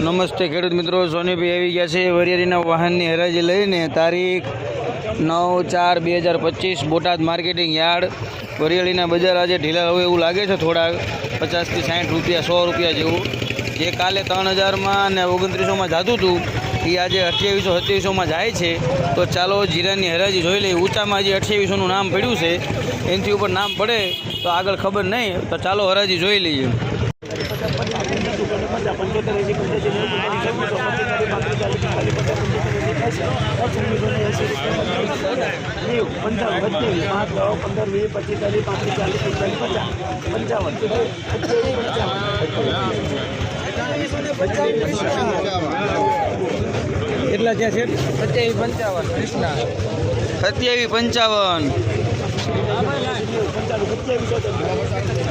નમસ્તે ખેડૂત મિત્રો, સોનીભાઈ આવી ગયા છે વરિયાળીના વાહનની હરાજી લઈને તારીખ નવ ચાર બે હજાર પચીસ, બોટાદ માર્કેટિંગ યાર્ડ. વરિયાળીના બજાર આજે ઢીલા, હવે એવું લાગે છે થોડાક પચાસથી સાઠ રૂપિયા, સો રૂપિયા જેવું. જે કાલે ત્રણ હજારમાં અને ઓગણત્રીસોમાં જાતું હતું, એ આજે અઠ્યાવીસો, સત્યાવીસોમાં જાય છે. તો ચાલો જીરાની હરાજી જોઈ લઈએ. ઊંચામાં જે અઠ્યાવીસોનું નામ પડ્યું છે. એનાથી ઉપર નામ પડે તો આગળ ખબર નહીં. તો ચાલો હરાજી જોઈ લઈએ. પંદર વીસ પચીસ ચાલીસ પાંત્રીસ ચાલીસ પિસ્તાલીસ પચાસ પંચાવન કેટલા ત્યાં છે? સત્યાવીસ પંચાવન. કૃષ્ણા સત્યાવી પંચાવન. સત્યાવીસો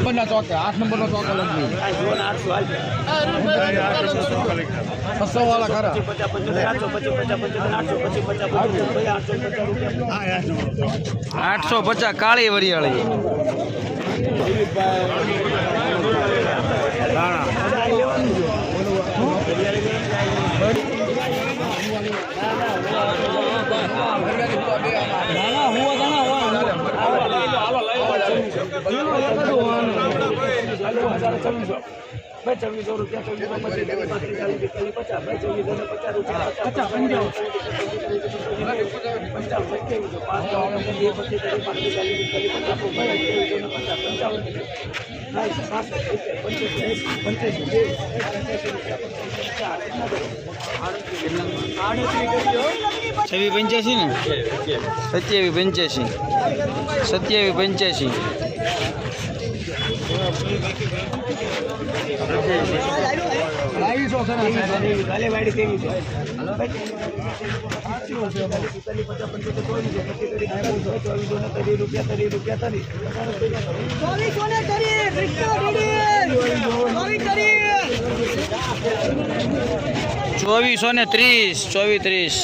નંબરના ચોકે આઠ નંબરનો ચોકે લગી છસો વાળા ખરા. આઠસો પચાસ કાળી વરિયાળી. છવ્વીસો રૂપિયા છવ્વીસો પચીસ પચાસ ભાઈ છવ્વીસો ને પચાસ રૂપિયા પચાસ પંચાવન પંચાવન સત્યાવીસો પાંચ પચીસ પાંત્રીસ ચાલીસ પચાસ ને પંચાવન સાઠ પંચ્યાસી ને સત્યાવીસ પંચ્યાસી સત્યાવીસ પંચ્યાસી ચોવીસો ને ત્રીસ ચોવીસ ત્રીસ.